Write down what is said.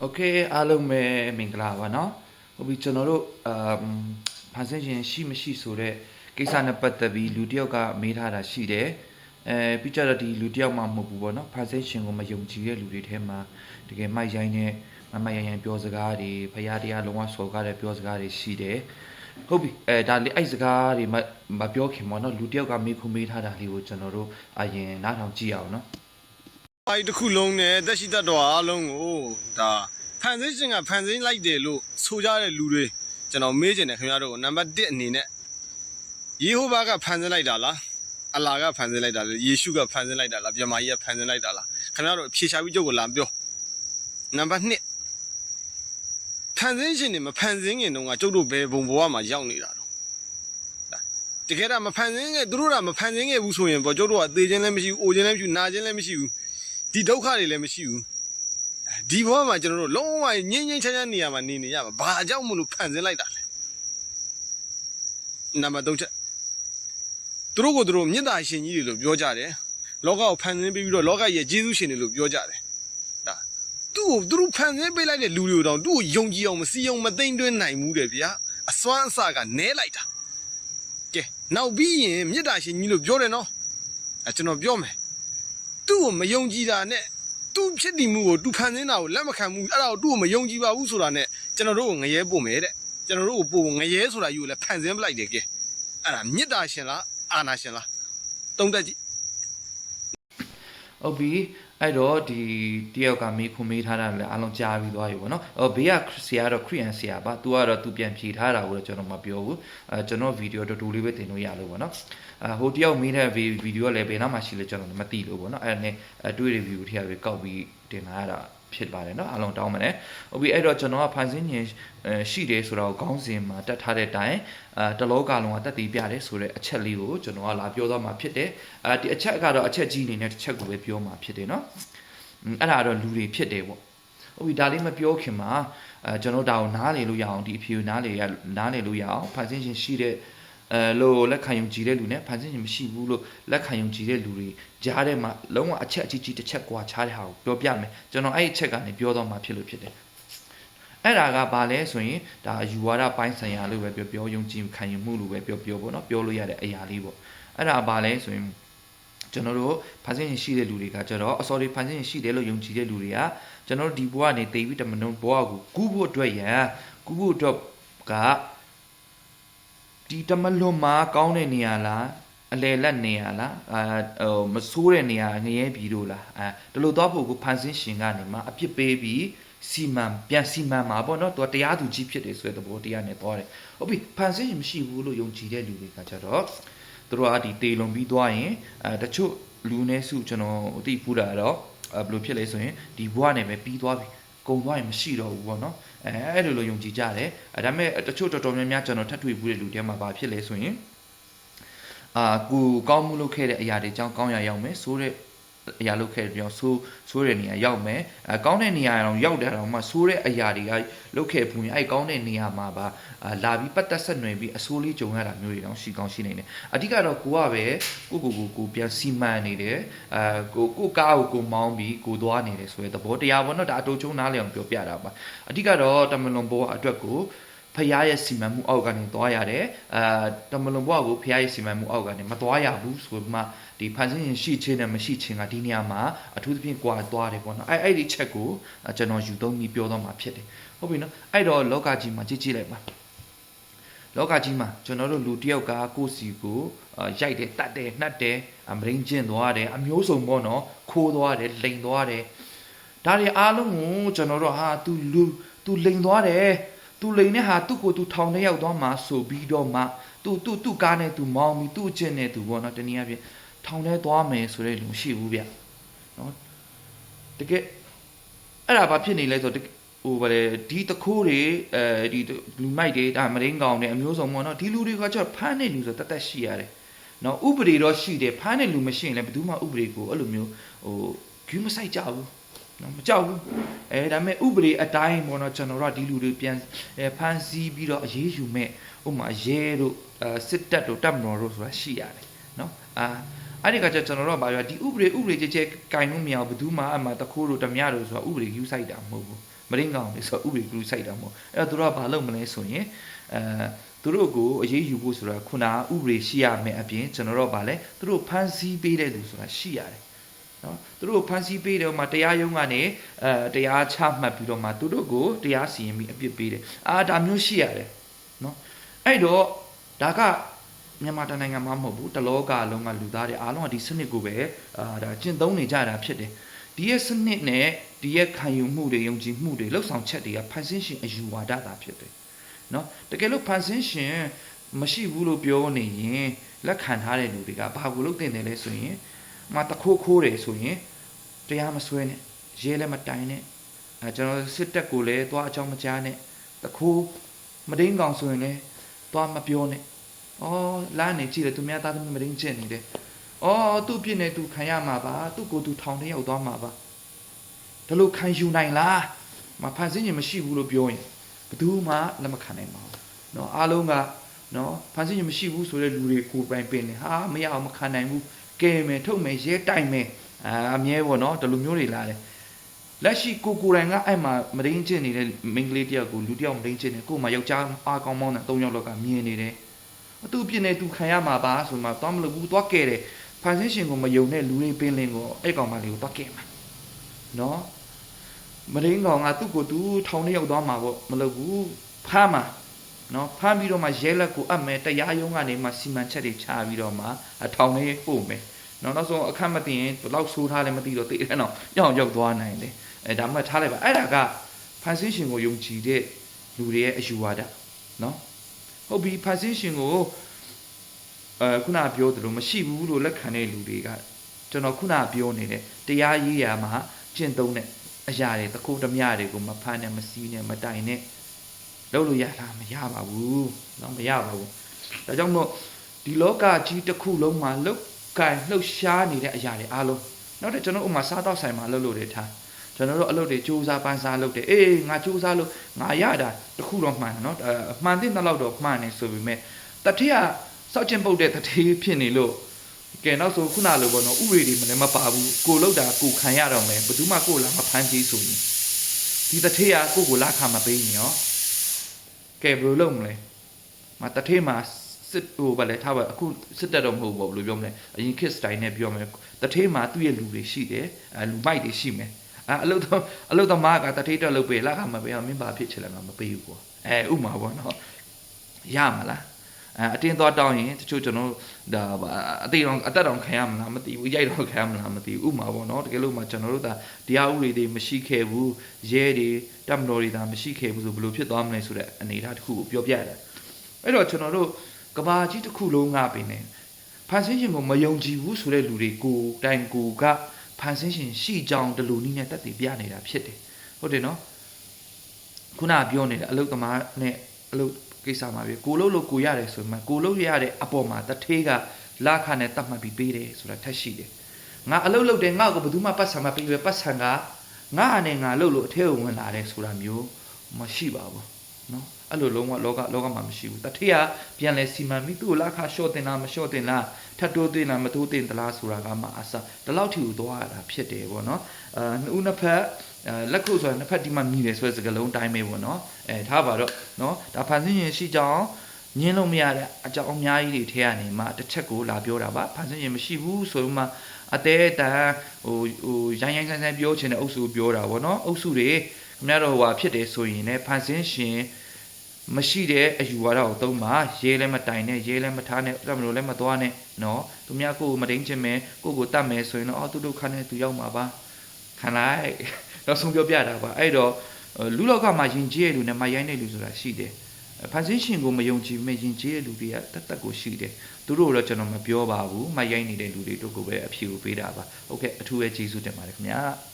โอเคအားလုံးပဲမင်္ဂလာပါเนาะဟုတ်ပြီကျွန်တော်တို့အမ်ဖန်ဆင်းရှင်ရှိမရှိဆိုတဲ့ကိစ္စနဲ့ပတ်သက်ပြီးလူတစ်ယောက်ကမေးထားတာရှိတယ်အဲပြီးကြတော့ဒီလူတစ်ယောက်မှမဟုတ်ဘူးပေါ့เนาะဖန်ဆင်းရှင်ကိုမယုံကြည်တဲ့လူတွေထဲမှာတကယ်မိုက်ရိုင်းနဲ့မမရိုင်းရိုင်းပြောစကားတွေဖရာတရားလုံးဝစော်ကားတဲ့ပြောစကားတွေရှိတယ်ဟုတ်ပြီအဲဒါလေးအဲ့စကားတွေမမပြောခင်ပေါ့เนาะလူတစ်ယောက်ကမေးခုမေးထားတာလေးကိုကျွန်တော်တို့အရင်နားထောင်ကြည့်အောင်เนาะ အဲဒီတစ်ခုလုံးနဲ့တက်ရှိတတ်တော်အားလုံးကိုဒါဖန်ဆင်းရှင်ကဖန်ဆင်းလိုက်တယ်လို့ဆိုကြတဲ့လူတွေကျွန်တော်မေးချင်တယ်ခင်ဗျားတို့ကိုနံပါတ်1အနေနဲ့ယေဟောဘကဖန်ဆင်းလိုက်တာလားအလာကဖန်ဆင်းလိုက်တာလားယေရှုကဖန်ဆင်းလိုက်တာလားမြမကြီးကဖန်ဆင်းလိုက်တာလားခင်ဗျားတို့ဖြေရှာပြီးကြုတ်ကိုလာပြောနံပါတ်2ဖန်ဆင်းရှင်နေမဖန်ဆင်းခင်တုန်းကကျုပ်တို့ဘယ်ဘုံဘဝမှာရောက်နေတာတော့တကယ်တော့မဖန်ဆင်းခဲ့သူတို့ကမဖန်ဆင်းခဲ့ဘူးဆိုရင်ပေါ့ကျုပ်တို့ကသေခြင်းလည်းမရှိဘူးအိုခြင်းလည်းမရှိဘူးနာခြင်းလည်းမရှိဘူး ဒီဒုက္ခတွေလည်းမရှိဘူးဒီဘဝမှာကျွန်တော်တို့လုံးဝငြင်းငြင်းချမ်းချမ်းနေရမှာနေနေရမှာဘာအကြောင်းမလို့ဖန်ဆင်းလိုက်တာလဲနံပါတ်3ချက်သူတို့ကိုသူတို့မြင့်တာရှင်ကြီးတွေလို့ပြောကြတယ်လောကကိုဖန်ဆင်းပေးပြီးတော့လောကရဲ့ဂျေဇုရှင်တွေလို့ပြောကြတယ်ဒါသူ့ကိုသူတို့ဖန်ဆင်းပေးလိုက်တဲ့လူတွေတော့သူ့ကိုယုံကြည်အောင်မစီအောင်မသိမ့်သွင်းနိုင်ဘူးတဲ့ဗျာအစွမ်းအစကနဲလိုက်တာကဲနောက်ပြီးရင်မြင့်တာရှင်ကြီးလို့ပြောတယ်နော်အဲကျွန်တော်ပြောမယ် သူ့ကိုမယုံကြည်တာနဲ့သူ့ဖြစ်တည်မှုကိုသူဖန်ဆင်းတာကိုလက်မခံဘူးအဲ့ဒါကိုသူ့ကိုမယုံကြည်ပါဘူးဆိုတာနဲ့ကျွန်တော်တို့ကိုငရဲပို့မယ်တဲ့ကျွန်တော်တို့ကိုပို့ငရဲဆိုတာယူကိုလည်းဖန်ဆင်းပလိုက်တယ်ကဲအဲ့ဒါမေတ္တာရှင်လားအာနာရှင်လားတုံးတက်ကြည့်ဟုတ်ပြီ အဲ့တော့ဒီတယောက်ကမေးခုမေးထားတာလည်းအားလုံးကြားပြီးသွားပြီပေါ့နော်အော်ဘေးကဆရာတော့ခရီးယန်ဆရာပါ तू ကတော့ तू ပြန်ဖြေထားတာကိုတော့ကျွန်တော်မပြောဘူးအဲကျွန်တော်ဗီဒီယိုတူတူလေးပဲတင်လို့ရလို့ပေါ့နော်အဲဟိုတယောက်မေးတဲ့ဗီဒီယိုကလည်းဘယ်နောက်မှရှိလဲကျွန်တော်လည်းမသိလို့ပေါ့နော်အဲ့ဒါနဲ့အတွေ့ review ထည့်ပြီးကောက်ပြီးတင်လာရတာ ဖြစ်ပါတယ်เนาะအားလုံးတောင်းပါနဲ့ဟုတ်ပြီအဲ့တော့ကျွန်တော်ကဖန်ဆင်းညင်ရှိတယ်ဆိုတော့ခေါင်းစဉ်မှာတက်ထားတဲ့အတိုင်းအဲတလောကလုံးကတက်တည်ပြတယ်ဆိုတဲ့အချက်လေးကိုကျွန်တော်ကလာပြောသွားမှာဖြစ်တယ်အဲဒီအချက်ကတော့အချက်ကြီးအနေနဲ့တစ်ချက်ကိုပဲပြောမှာဖြစ်တယ်เนาะ อืมအဲ့ဒါတော့လူတွေဖြစ်တယ်ပေါ့ဟုတ်ပြီဒါလေးမပြောခင်မှာအဲကျွန်တော်ဒါကိုနားလေလို့ရအောင်ဒီအဖြေကိုနားလေရနားလေလို့ရအောင်ဖန်ဆင်းရှင်ရှိတဲ့ အဲလို့လက်ခံယုံကြည်တဲ့လူနဲ့ဖန်ဆင်းရှင်မရှိဘူးလို့လက်ခံယုံကြည်တဲ့လူတွေကြားထဲမှာလုံးဝအချက်အကြီးကြီးတစ်ချက်ကွာခြားတဲ့ဟာကိုပြောပြမယ်ကျွန်တော်အဲ့ဒီအချက်ကနေပြောတော့မှဖြစ်လို့ဖြစ်တယ်အဲ့ဒါကဘာလဲဆိုရင်ဒါယူဝါဒပိုင်းဆိုင်ရာလို့ပဲပြောပြောယုံကြည်ခံယူမှုလို့ပဲပြောပြောပေါ့နော်ပြောလို့ရတဲ့အရာလေးပေါ့အဲ့ဒါဘာလဲဆိုရင်ကျွန်တော်တို့ဖန်ဆင်းရင်ရှိတဲ့လူတွေကကျတော့အစော်တွေဖန်ဆင်းရင်ရှိတယ်လို့ယုံကြည်တဲ့လူတွေကကျွန်တော်တို့ဒီဘဝကနေတည်ပြီးတမနုံဘဝကိုကူးဖို့အတွက်ရန်ကူးဖို့အတွက်က ဒီတမလွန်မှာကောင်းတဲ့နေရာလားအလေလက်နေရာလားအာဟိုမဆိုးတဲ့နေရာငရဲပြည်တို့လားအဲဒီလိုတော့ဖို့ကိုဖန်ဆင်းရှင်ကနေမှအပြစ်ပေးပြီးစီမံပြန်စီမံမှာပေါ့နော်သူကတရားသူကြီးဖြစ်တယ်ဆိုတဲ့သဘောတရားနဲ့သွားတယ်ဟုတ်ပြီဖန်ဆင်းရင်မရှိဘူးလို့ယုံကြည်တဲ့လူတွေကကျတော့သူတို့ကဒီတေလွန်ပြီးသွားရင်အဲတချို့လူနည်းစုကျွန်တော်အသိပူတာတော့အဲဘယ်လိုဖြစ်လဲဆိုရင်ဒီဘဝနဲ့ပဲပြီးသွားပြီ ကုံသွားရင်မရှိတော့ဘူးပေါ့နော်အဲအဲ့လိုလိုယုံကြည်ကြတယ်အဲဒါပေမဲ့တချို့တော်တော်များများကျွန်တော်ထပ်တွေ့ဘူးတဲ့လူတွေမှာဘာဖြစ်လဲဆိုရင်အာကိုကောင်းမှုလုပ်ခဲ့တဲ့အရာတွေကြောင့်ကောင်းရရောက်မယ်ဆိုတဲ့ အရာလုပ်ခဲ့တဲ့ကြောင့်ဆိုးဆိုးတဲ့နေရာရောက်မယ်အဲကောင်းတဲ့နေရာအောင်ရောက်တယ်တော့မှဆိုးတဲ့အရာတွေကလုပ်ခဲ့ဘူးရင်အဲ့ကောင်းတဲ့နေရာမှာပါအာလာပြီးပတ်သက်ဆက်နွယ်ပြီးအဆိုးလေးကြုံရတာမျိုးတွေတော့ရှိကောင်းရှိနေတယ်အဓိကတော့ကိုကပဲကိုကိုကိုကိုပြန်စီမံနေတယ်အဲကိုကိုကားကိုကိုမောင်းပြီးကိုသွားနေတယ်ဆိုတဲ့သဘောတရားပေါ့နော်ဒါအတူချုံနားလည်အောင်ပြောပြတာပါအဓိကတော့တမလွန်ဘောအတွက်ကို ဖရားရဲ့စီမံမှုအောက်ကနေသွားရတယ်အာတမလွန်ဘွားကိုဖရားရဲ့စီမံမှုအောက်ကနေမသွားရဘူးဆိုမှဒီဖန်ဆင်းရင်ရှိချင်းနဲ့မရှိချင်းကဒီနေရာမှာအထူးသဖြင့်ကွာသွားတယ်ပေါ့နော်အဲအဲ့ဒီချက်ကိုကျွန်တော်ယူသုံးပြီးပြောတော့မှာဖြစ်တယ်ဟုတ်ပြီနော်အဲ့တော့လောကကြီးမှာကြည့်ကြည့်လိုက်ပါလောကကြီးမှာကျွန်တော်တို့လူတစ်ယောက်ကကိုယ့်စီကိုရိုက်တယ်တတ်တယ်နှက်တယ်မရင်းကျင်သွားတယ်အမျိုးစုံပေါ့နော်ခိုးသွားတယ်လိန်သွားတယ်ဒါတွေအားလုံးကိုကျွန်တော်တို့ဟာ तू လူ तू လိန်သွားတယ် သူလိန်နဲ့ဟာသူ့ကိုသူထောင်ထဲရောက်သွားမှာဆိုပြီးတော့မှသူသူသူ့ကားနဲ့သူမောင်းပြီးသူ့အချင်းနဲ့သူပေါ့နော်တနည်းအားဖြင့်ထောင်ထဲသွားမယ်ဆိုတဲ့လူမရှိဘူးဗျနော်တကယ်အဲ့ဒါဘာဖြစ်နေလဲဆိုတော့ဟိုဗါလေဒီတခိုးတွေအဲဒီလူမိုက်တွေဒါမရင်းကောင်တွေအမျိုးစုံပေါ့နော်ဒီလူတွေကကျတော့ဖမ်းနေလူဆိုတတ်တတ်ရှိရတယ်နော်ဥပဒေတော့ရှိတယ်ဖမ်းတဲ့လူမရှိရင်လည်းဘယ်သူမှဥပဒေကိုအဲ့လိုမျိုးဟိုဂူးမဆိုင်ကြဘူးနော်မကြောက်ဘူး အဲဒါပေမဲ့ဥပဒေအတိုင်းပေါ့နော်ကျွန်တော်တို့ကဒီလူတွေပြန်အဲဖမ်းဆီးပြီးတော့အရေးယူမဲ့ဥပမာရဲတို့အဲစစ်တပ်တို့တပ်မတော်တို့ဆိုတာရှိရတယ်နော်အာအဲ့ဒီကကျကျွန်တော်တို့ကဘာပြောဒီဥပဒေဥပဒေကြဲကြဲကင်လို့မရဘူးဘယ်သူမှအမှတခိုးလို့ဓမြလို့ဆိုတာဥပဒေယူဆိုင်တာမဟုတ်ဘူးမရင်းကောင်လေဆိုဥပဒေယူဆိုင်တာမဟုတ်အဲ့တော့သူတို့ကဘာလုပ်မလဲဆိုရင်အဲသူတို့ကိုအရေးယူဖို့ဆိုတာခုနဥပဒေရှိရမယ်အပြင်ကျွန်တော်တို့ကဘာလဲသူတို့ဖမ်းဆီးပေးတဲ့သူဆိုတာရှိရတယ် နော်သူတို့ဖမ်းဆီးပေးတယ်မှာတရားရုံးကနေအဲတရားချမှတ်ပြီးတော့မှသူတို့ကိုတရားစီရင်ပြီးအပြစ်ပေးတယ်အာဒါမျိုးရှိရတယ်နော်အဲ့တော့ဒါကမြန်မာတိုင်းနိုင်ငံမှာမဟုတ်ဘူးတလောကလုံးကလူသားတွေအားလုံးကဒီစနစ်ကိုပဲအာဒါကျင့်သုံးနေကြတာဖြစ်တယ်ဒီရဲ့စနစ်နဲ့ဒီရဲ့ခံယူမှုတွေယုံကြည်မှုတွေလှုပ်ဆောင်ချက်တွေကဖန်ဆင်းရှင်အယူဝါဒတာဖြစ်တယ်နော်တကယ်လို့ဖန်ဆင်းရှင်မရှိဘူးလို့ပြောနေရင်လက်ခံထားတဲ့လူတွေကဘာကိုလုပ်တင်တယ်လဲဆိုရင် မတခိုးခိုးတယ်ဆိုရင်တရားမဆွဲနဲ့ရဲလည်းမတိုင်နဲ့အဲကျွန်တော်စစ်တပ်ကိုလည်းသွားအကြောင်းမကြားနဲ့တခိုးမဒိန်ကောင်ဆိုရင်လည်းသွားမပြောနဲ့ဩလမ်းနေကြည့်တယ်သူများသားသမီးမဒိန်ကျင့်နေတယ်ဩသူ့ပြစ်နေသူခံရမှာပါသူ့ကိုယ်သူထောင်ထဲရောက်သွားမှာပါဒါလို့ခံယူနိုင်လားမဖန်ဆင်းရင်မရှိဘူးလို့ပြောရင်ဘယ်သူမှလက်မခံနိုင်ပါဘူးเนาะအားလုံးကเนาะဖန်ဆင်းရင်မရှိဘူးဆိုတဲ့လူတွေကိုယ်ပိုင်ပင်နေဟာမရအောင်မခံနိုင်ဘူး ကဲမယ်ထုတ်မယ်ရဲတိုက်မယ်အာအမြဲပေါ့နော်ဒီလိုမျိုးတွေလာတယ်လက်ရှိကိုကိုတိုင်ကအဲ့မှာမရင်းချင်းနေတဲ့မိန်းကလေးတယောက်ကိုလူတယောက်မရင်းချင်းနေကို့မှာယောက်ျားအားကောင်းမောင်းတဲ့၃ယောက်လောက်ကမြင်နေတယ်အတူပြင်းနေသူခံရမှာပါဆိုမှသွားမလို့ဘူးသွားကဲတယ်ဖန်ဆင်းရှင်ကိုမယုံတဲ့လူတွေပင်လင်းကိုအဲ့ကောင်မလေးကိုသွားကဲမှာနော်မရင်းကောင်ကသူ့ကိုသူထောင်ထဲရောက်သွားမှာပေါ့မလုပ်ဘူးဖမ်းမှာနော်ဖမ်းပြီးတော့မှရဲလက်ကိုအပ်မယ်တရားရုံးကနေမှစီမံချက်တွေချပြီးတော့မှအထောင်ထဲပို့မယ် နော်နောက်ဆုံးအခက်မသိရင်ဘယ်လောက်ဆိုးထားလဲမသိတော့သိတယ်နော်ကြောက်ရောက်သွားနိုင်တယ်အဲဒါမှထားလိုက်ပါအဲ့ဒါကဖန်ဆင်းရှင်ကိုယုံကြည်တဲ့လူတွေရဲ့အယူဝါဒနော်ဟုတ်ပြီဖန်ဆင်းရှင်ကိုအဲခုနပြောသလိုမရှိဘူးလို့လက်ခံတဲ့လူတွေကကျွန်တော်ခုနပြောနေတဲ့တရားရေးရာမှာကျင့်သုံးတဲ့အရာတွေတခုတမရတွေကိုမဖမ်းနဲ့မစီးနဲ့မတိုင်နဲ့လုပ်လို့ရလားမရပါဘူးเนาะမရပါဘူးဒါကြောင့်မို့ဒီလောကကြီးတစ်ခုလုံးမှာလုတ် ကင်လှုပ်ရှားနေတဲ့အရာတွေအားလုံးနောက်တဲ့ကျွန်တော်ဥမာစားတော့ဆိုင်မှာလှုပ်လို့တွေထားကျွန်တော်တို့အလုပ်တွေစူးစမ်းပန်းစားလုပ်တယ်အေးငါစူးစမ်းလို့ငါရတာတခုတော့မှန်တယ်နော်မှန်တဲ့နောက်တော့မှန်တယ်ဆိုပေမဲ့တတိယစောက်ကျင်ပုတ်တဲ့တတိယဖြစ်နေလို့ကဲနောက်ဆိုခုနလိုပေါ့နော်ဥပဒေတွေမလည်းမပါဘူးကိုလောက်တာကိုခံရတော့မယ်ဘယ်သူမှကိုလာမဖမ်းကြီးဆိုရင်ဒီတတိယကိုကိုလာခါမပေးရင်ရောကဲဘယ်လိုလုပ်မလဲမတတိယမှာ စစ်ဟိုဗလဲထားပါအခုစစ်တက်တော့မဟုတ်ဘူးဘယ်လိုပြောမလဲအရင် kiss style နဲ့ပြောမယ်တထေးမှာသူ့ရဲ့လူတွေရှိတယ်အဲလူမိုက်တွေရှိမယ်အဲအလုတ်တော့အလုတ်သမားကတထေးတက်လုပ်ပေးလာခမပေးအောင်မင်းဘာဖြစ်ချင်လဲမပေးဘူးကွာအဲဥမာပေါ့နော်ရမလားအဲအတင်းသွားတောင်းရင်တချို့ကျွန်တော်ဒါအသေးတော့အသက်တောင်ခံရမလားမသိဘူးရိုက်တော့ခံရမလားမသိဘူးဥမာပေါ့နော်တကယ်လို့မှကျွန်တော်တို့ဒါတရားဥပဒေတွေမရှိခဲ့ဘူးရဲတွေတပ်မတော်တွေဒါမရှိခဲ့ဘူးဆိုဘယ်လိုဖြစ်သွားမလဲဆိုတဲ့အနေအထားတစ်ခုကိုပြောပြရတယ်အဲ့တော့ကျွန်တော်တို့ ကဘာကြီးတစ်ခုလုံးငှပင်နေဖန်ဆင်းရှင်ကိုမယုံကြည်ဘူးဆိုတဲ့လူတွေကိုတိုင်ကိုကဖန်ဆင်းရှင်ရှိကြောင်းဒီလိုနည်းနဲ့တက်တည်ပြနေတာဖြစ်တယ်ဟုတ်တယ်နော်ခုနပြောနေတဲ့အလုတ်သမားနဲ့အလုတ်ကိစ္စမှာပဲကိုလုတ်လို့ကိုရတယ်ဆိုမှကိုလုတ်ရတဲ့အပေါ်မှာတထေးကလာခနဲ့တတ်မှတ်ပြီးပေးတယ်ဆိုတာထက်ရှိတယ်ငါအလုတ်လုတ်တယ်ငါ့ကိုဘယ်သူမှပတ်ဆံမပေးပဲပတ်ဆံကငါအနေငါလုတ်လို့အထဲကိုဝင်လာတယ်ဆိုတာမျိုးမရှိပါဘူး အဲ့လိုလုံးဝလောကလောကမှာမရှိဘူးတထေးကပြန်လဲစီမံပြီးသူ့ကိုလာခရှော့တင်လားမရှော့တင်လားထပ်တိုးတင်လားမတိုးတင်သလားဆိုတာကမှအစဒီလောက်ထိကိုသွားရတာဖြစ်တယ်ပေါ့နော်အာနှစ်ဦးနှစ်ဖက်အဲလက်ခုပ်ဆိုတာနှစ်ဖက်ဒီမှာမြည်တယ်ဆိုတဲ့စကားလုံးတိုင်းပဲပေါ့နော်အဲထားပါတော့နော်ဒါဖန်ဆင်းရင်ရှိကြောင်းညင်းလို့မရတဲ့အကြောင်းအများကြီးတွေထဲကနေမှတစ်ချက်ကိုလာပြောတာပါဖန်ဆင်းရင်မရှိဘူးဆိုမှအတဲတန်ဟိုဟိုရိုင်းရိုင်းဆန်းဆန်းပြောချင်တဲ့အုပ်စုပြောတာဗောနော်အုပ်စုတွေခင်ဗျားတို့ဟိုဖြစ်တယ်ဆိုရင်လည်းဖန်ဆင်းရှင် မရှိတဲ့အယူဝါဒကိုသုံးပါရေးလည်းမတိုင်နဲ့ရေးလည်းမထားနဲ့အဲ့လိုလည်းမသွားနဲ့နော်သူများကိုယ်မတိန်ချင်မယ်ကိုယ့်ကိုတတ်မယ်ဆိုရင်တော့အော်သူတို့ခါနဲ့သူရောက်မှာပါခံလိုက်နောက်ဆုံးပြောပြတာပါအဲ့တော့လူလောကမှာယဉ်ကျေးတဲ့လူနဲ့မရိုင်းတဲ့လူဆိုတာရှိတယ်ဖန်ဆင်းရှင်ကိုမယုံကြည်မဲ့ယဉ်ကျေးတဲ့လူတွေကတတ်တတ်ကိုရှိတယ်သူတို့တော့ကျွန်တော်မပြောပါဘူးမရိုင်းနေတဲ့လူတွေတို့ကိုပဲအဖြေကိုပေးတာပါဟုတ်ကဲ့အထူးပဲကျေးဇူးတင်ပါတယ်ခင်ဗျာ